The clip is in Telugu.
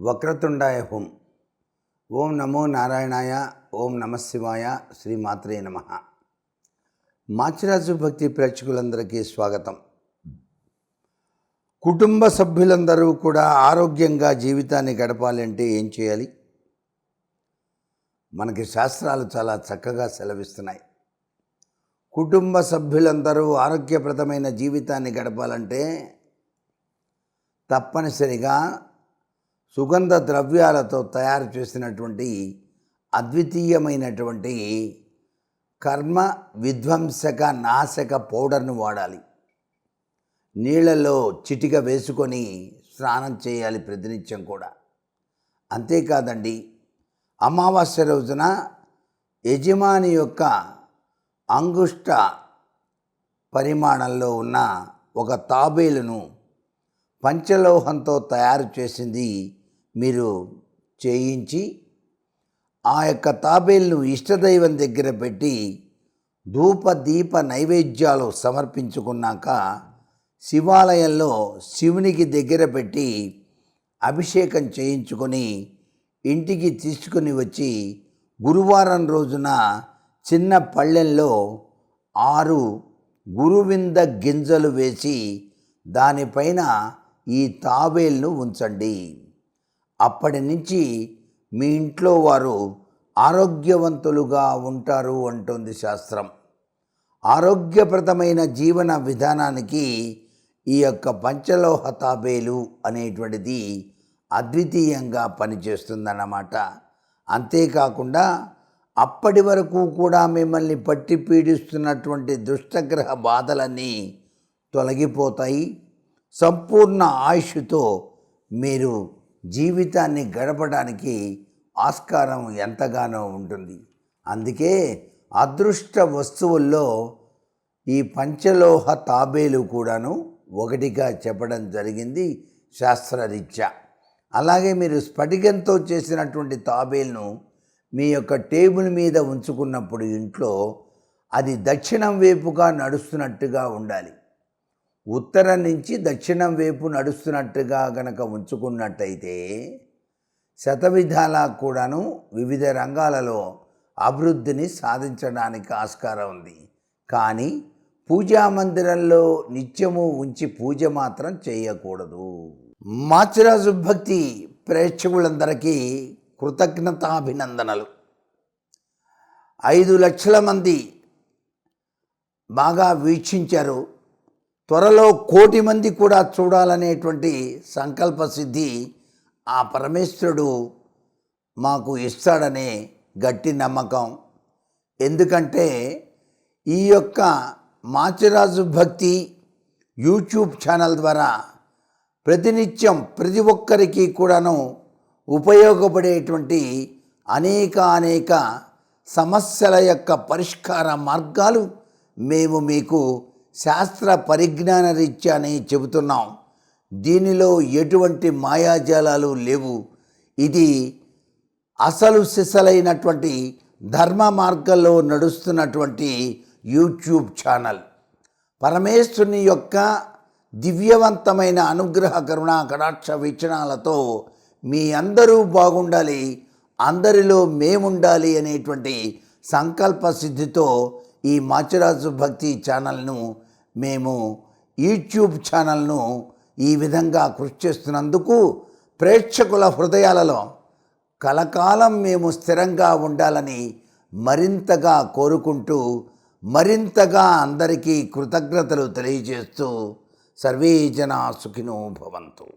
వక్రతుండాయ హోం ఓం నమో నారాయణాయ ఓం నమశివాయ శ్రీ మాత్రే నమ. మాచిరాజు భక్తి ప్రేక్షకులందరికీ స్వాగతం. కుటుంబ సభ్యులందరూ కూడా ఆరోగ్యంగా జీవితాన్ని గడపాలంటే ఏం చేయాలి? మనకి శాస్త్రాలు చాలా చక్కగా సెలవిస్తున్నాయి. కుటుంబ సభ్యులందరూ ఆరోగ్యప్రదమైన జీవితాన్ని గడపాలంటే తప్పనిసరిగా సుగంధ ద్రవ్యాలతో తయారు చేసినటువంటి అద్వితీయమైనటువంటి కర్మ విధ్వంసక నాశక పౌడర్ను వాడాలి. నీళ్ళలో చిటిక వేసుకొని స్నానం చేయాలి ప్రతినిత్యం కూడా. అంతేకాదండి అమావాస్య రోజున యజమాని యొక్క అంగుష్ట పరిమాణంలో ఉన్న ఒక తాబేలును పంచలోహంతో తయారు చేసింది మీరు చేయించి ఆ యొక్క తాబేలును ఇష్టదైవం దగ్గర పెట్టి ధూప దీప నైవేద్యాలు సమర్పించుకున్నాక శివాలయంలో శివునికి దగ్గర పెట్టి అభిషేకం చేయించుకొని ఇంటికి తీసుకుని వచ్చి గురువారం రోజున చిన్న పళ్ళెంలో ఆరు గురువింద గింజలు వేసి దానిపైన ఈ తాబేల్ను ఉంచండి. అప్పటి నుంచి మీ ఇంట్లో వారు ఆరోగ్యవంతులుగా ఉంటారు అంటుంది శాస్త్రం. ఆరోగ్యప్రదమైన జీవన విధానానికి ఈ యొక్క పంచలోహ తాబేలు అనేటువంటిది అద్వితీయంగా పనిచేస్తుందన్నమాట. అంతేకాకుండా అప్పటి వరకు కూడా మిమ్మల్ని పట్టి పీడిస్తున్నటువంటి దుష్టగ్రహ బాధలన్నీ తొలగిపోతాయి. సంపూర్ణ ఆయుష్తో మీరు జీవితాన్ని గడపడానికి ఆస్కారం ఎంతగానో ఉంటుంది. అందుకే అదృష్ట వస్తువుల్లో ఈ పంచలోహ తాబేలు కూడాను ఒకటిగా చెప్పడం జరిగింది శాస్త్రరీత్యా. అలాగే మీరు స్ఫటికంతో చేసినటువంటి తాబేలును మీ యొక్క టేబుల్ మీద ఉంచుకున్నప్పుడు ఇంట్లో అది దక్షిణం వైపుగా నడుస్తున్నట్టుగా ఉండాలి. ఉత్తరం నుంచి దక్షిణం వైపు నడుస్తున్నట్టుగా గనక ఉంచుకున్నట్టయితే శతవిధాల కూడాను వివిధ రంగాలలో అభివృద్ధిని సాధించడానికి ఆస్కారం ఉంది. కానీ పూజా మందిరంలో నిత్యము ఉంచి పూజ మాత్రం చేయకూడదు. మాచిరాజు భక్తి ప్రేక్షకులందరికీ కృతజ్ఞతాభినందనలు. ఐదు లక్షల మంది బాగా వీక్షించారు. త్వరలో కోటి మంది కూడా చూడాలనేటువంటి సంకల్ప సిద్ధి ఆ పరమేశ్వరుడు మాకు ఇస్తాడనే గట్టి నమ్మకం. ఎందుకంటే ఈ యొక్క మాచిరాజు భక్తి యూట్యూబ్ ఛానల్ ద్వారా ప్రతినిత్యం ప్రతి ఒక్కరికి కూడాను ఉపయోగపడేటువంటి అనేక అనేక సమస్యల యొక్క పరిష్కార మార్గాలు మేము మీకు శాస్త్ర పరిజ్ఞాన అని చెబుతున్నాం. దీనిలో ఎటువంటి మాయాజాలాలు లేవు. ఇది అసలు సిసలైనటువంటి ధర్మ మార్గంలో నడుస్తున్నటువంటి యూట్యూబ్ ఛానల్. పరమేశ్వరుని యొక్క దివ్యవంతమైన అనుగ్రహ కరుణ కటాక్ష వీక్షణాలతో మీ అందరూ బాగుండాలి అందరిలో మేముండాలి అనేటువంటి సంకల్ప సిద్ధితో ఈ మాచిరాజు భక్తి ఛానల్ను మేము యూట్యూబ్ ఛానల్ను ఈ విధంగా కృషి చేస్తున్నందుకు ప్రేక్షకుల హృదయాలలో కలకాలం మేము స్థిరంగా ఉండాలని మరింతగా కోరుకుంటూ మరింతగా అందరికీ కృతజ్ఞతలు తెలియజేస్తూ సర్వే జనా సుఖినో భవంతు.